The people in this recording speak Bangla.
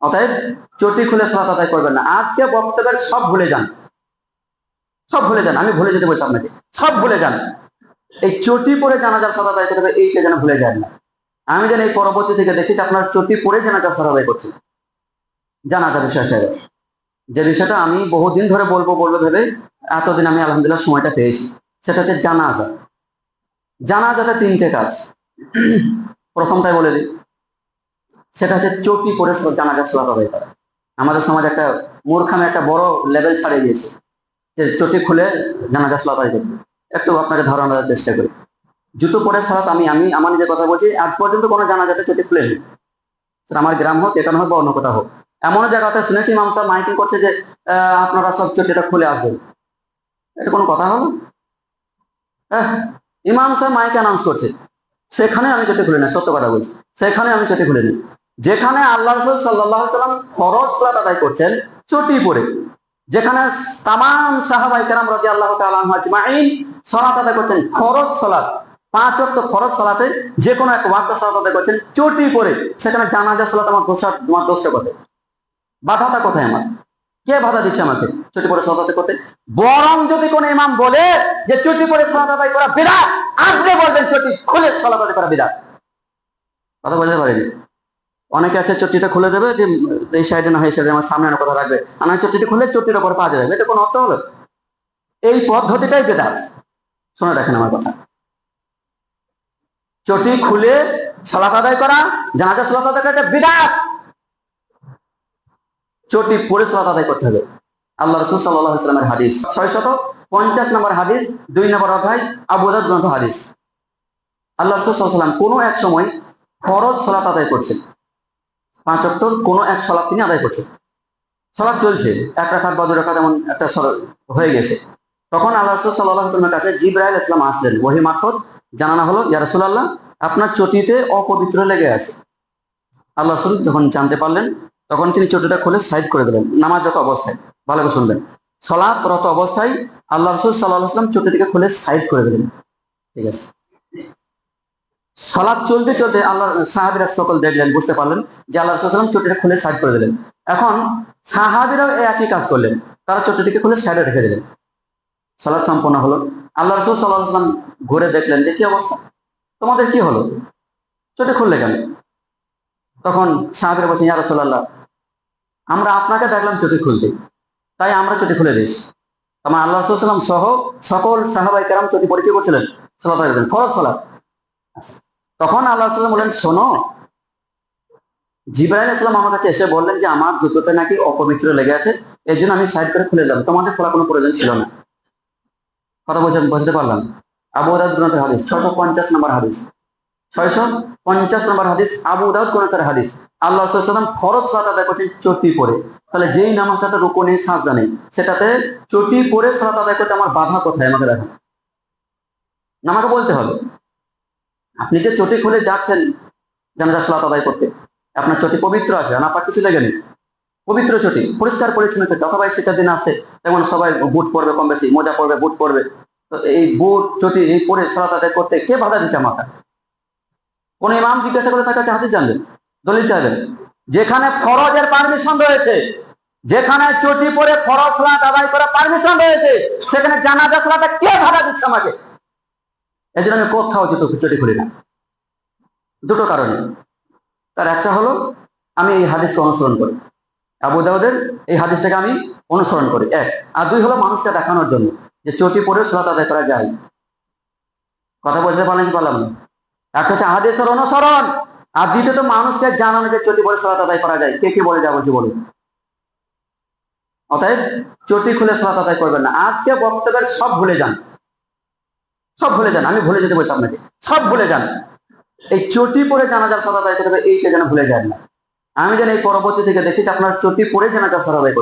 অতএব চটি খুলে সালাত আদায় করবেন না। আজকে বক্তব্যের সব ভুলে যান। সব ভুলে যান। আমি ভুলে যেতে বলছি আপনাকে। সব ভুলে যান। এই চটি পরে জানাজার সালাত আদায় করতে হবে, এইটা যেন ভুলে যান না। আমি যেন এই পরবর্তী থেকে দেখি যে আপনার চটি পরে জানাজার সালাত আদায় করছেন। জানাজা বিষয় হয়ে গেছে। যে বিষয়টা আমি বহুদিন ধরে বলব বলব ভেবে এতদিন আমি আলহামদুলিল্লাহ সময়টা পেয়েছি। সেটা হচ্ছে জানাজা। জানাজাতে তিনটে কাজ। প্রথমটাই বলে দিই। সেটা হচ্ছে চটি পরে জানাজা সালাত আদায় করা আমাদের সমাজে একটা মূর্খামে একটা বড় লেভেল ছাড়িয়ে গিয়েছে যে চটি খুলে জানাজা সালাত আদায় একটু আপনাকে ধারণা দেওয়ার চেষ্টা করি। জুতো পরে সালাত আমি আমি, আমার নিজের কথা বলছি, আজ পর্যন্ত কোনো জানাজাতে চটি খুলে নেই। আমার গ্রাম হোক, এখানে হোক বা অন্য কোথাও হোক। এমন জায়গাতে শুনেছি ইমাম সাহেব মাইকিং করছে যে আপনারা সব চটিটা খুলে আসবেন। এটা কোনো কথা হলো ইমাম সাহেব মাইকে অ্যানাউন্স করছে। সেখানে আমি চটি খুলে নিই, সত্য কথা বলছি। সেখানে আমি চটি খুলে নিই যেখানে আল্লাহ রসুল সাল্লাহ সাল্লাম ফরজ সালাত আদায় করছেন চটি পরে যেখানে তামাম সাহাবাই কেরাম রাজি আল্লাহ তালাইন সলাত আদায় করছেন, ফরজ সলাত। পাঁচ অক্ট ফরজ সলাতে যে কোনো এক ওয়াক্ত সলাত আদায় করছেন চটি পরে সেখানে জানাজা, সলাত আমার দোষা তোমার দোষটা কোথায়? বাধাটা কোথায় আমার? কে বাধা দিচ্ছে আমাকে চটি পরে সলাত করতে? বরং যদি কোনো ইমাম বলে যে চটি পরে সলাত আদায় করা বিরাট, আপনি বলবেন চটি খুলে সলাত আদায় করা বিরাট। কথা বলতে পারিনি? অনেকে আছে চটিটা খুলে দেবে যে, এই সাইডে না হয় এই সাইডে আমার সামনে কথা রাখবে। না চটিটা খুলে চটির ওপর পা যাবে। এটা কোনো অর্থ হলো? এই পদ্ধতিটাই বেদাত। শোনো দেখেন আমার কথা। চটি খুলে সলাত আদায় করা, জানাজা সলাত আদায় করা, এটা বিরাট চটি পরে সলাত আদায় করতে হবে। আল্লাহ রসুল সাল্লাহ ইসলামের হাদিস। ছয় শত পঞ্চাশ নম্বর হাদিস, দুই নম্বর অধ্যায় আবুদাদ গ্রন্থ হাদিস। আল্লাহ রসুল সাল্লাম কোনো এক সময় ফরজ সলাত আদায় করছেন। পাঁচ অক্টর কোনো এক সলাপ তিনি আদায় করছেন। সলাপ চলছে, এক রাখাত বা দু রাখাত এমন একটা হয়ে গেছে। তখন আল্লাহ রসুল সাল্লাহ আসলামের কাছে জিব্রাইল ইসলাম আসলেন, ওহি মারফত, জানানো হলো, ইয়া রাসূলুল্লাহ, আপনার চটিতে অপবিত্র লেগে আছে। আল্লাহ রসুল যখন জানতে পারলেন, তখন তিনি চটিটা খুলে সাইড করে দিলেন নামাজরত অবস্থায়, ভালো করে শুনবেন সলাপরত অবস্থায় আল্লাহ রসুল সাল্লাহ আসলাম চটিটিকে খুলে সাইড করে দিলেন। ঠিক আছে। সলাপ চলতে চলতে আল্লাহ সাহাবিরা সকল দেখলেন, বুঝতে পারলেন যে আল্লাহ রসুলাম চটিটা খুলে সাইড করে দিলেন। এখন সাহাবিরাও একই কাজ করলেন। তারা চটিটিকে খুলে সাইডে রেখে দিলেন। সালাদ সম্পন্ন হলো। আল্লাহ রসুল সাল্লাহ আসলাম ঘুরে দেখলেন যে কি অবস্থা? তোমাদের কি হলো? চটি খুললে কেন? তখন সাহাবিরা বলছেন, ইয়া রসুল্লাহ আমরা আপনাকে দেখলাম চটি খুলতে। তাই আমরা চটি খুলে দিস আমার আল্লাহ রসুল সাল্লাম সহ সকল সাহাবাই কেরাম চটি পরীক্ষা করছিলেন। সালাত ফরজ সালাত। তখন আল্লাহ রসুল বললেন, শোনো, জিব্রাইল ইসলাম আমার কাছে এসে বললেন যে, আমার জুতোতে নাকি অপবিত্র লেগে আছে, এর জন্য আমি সাইড করে খুলে দিলাম। তোমাদের খোলা কোনো প্রয়োজন ছিল না। কথা বলছেন বুঝতে পারলাম। আবু দাউদ গ্রন্থের হাদিস? ছয়শো পঞ্চাশ নম্বর হাদিস। ছয়শো পঞ্চাশ নম্বর হাদিস, আবু দাউদ গ্রন্থের হাদিস? আল্লাহ সাল্লাম ফরজ সালাত আদায় করছেন চটি পরে। তাহলে যেই নামাজটাতে রুকু নেই, সাজদা নেই, সেটাতে চটি পরে সালাত আদায় করতে আমার বাধা কোথায় আমাকে দেখেন? না আমাকে বলতে হবে। আপনি যে চটি খুলে যাচ্ছেন জানাজা সালাত আদায় করতে, আপনার চটি পবিত্র আছে আপনার কিছু লেগে নেই পবিত্র চটি, পরিষ্কার পরিচ্ছন্ন চটি, অথবা শীতের দিন আসে তেমন সবাই বুট পরবে কম বেশি, মোজা পরবে, বুট পরবে, তো এই বুট, চটি এই পরে সালাত আদায় করতে কে বাধা দিচ্ছে আমাকে? কোন ইমাম জিজ্ঞাসা করে তার কাছে জানবেন, দলিল চাইবেন। যেখানে ফরজের পারমিশন রয়েছে, যেখানে চটি পরে ফরজ সালাত আদায় করা পারমিশন রয়েছে, সেখানে জানাজা সালাতে কে বাধা দিচ্ছে আমাকে? এই জন্য আমি কোথাও জুতো চটি খুলি না। দুটো কারণে। তার একটা হলো, আমি এই হাদিসকে অনুসরণ করি। আবু দাউদের এই হাদিসটাকে আমি অনুসরণ করি। এক। আর দুই হলো মানুষকে দেখানোর জন্য, যে চটি পরে সালাত আদায় করা যায়। কথা বলতে পারলেন কি পারলাম না একটা হচ্ছে হাদিসের অনুসরণ। আর দ্বিতীয়ত মানুষকে জানানো যে চটি পরে সালাত আদায় করা যায়। কে কে বলে যা বলছি বলুন। অতএব চটি খুলে সালাত আদায় করবেন না। আজকে বক্তব্যের সব ভুলে যান। সব ভুলে যান, আমি ভুলে যেতে বলছি আপনাকে। সব ভুলে যান। এই চটি পরে জানাজার সাদা করতে হবে এইটা যেন ভুলে যান না। আমি যেন এই পরবর্তী থেকে দেখি যে আপনার চটি পরে জানাজার সাদা দায়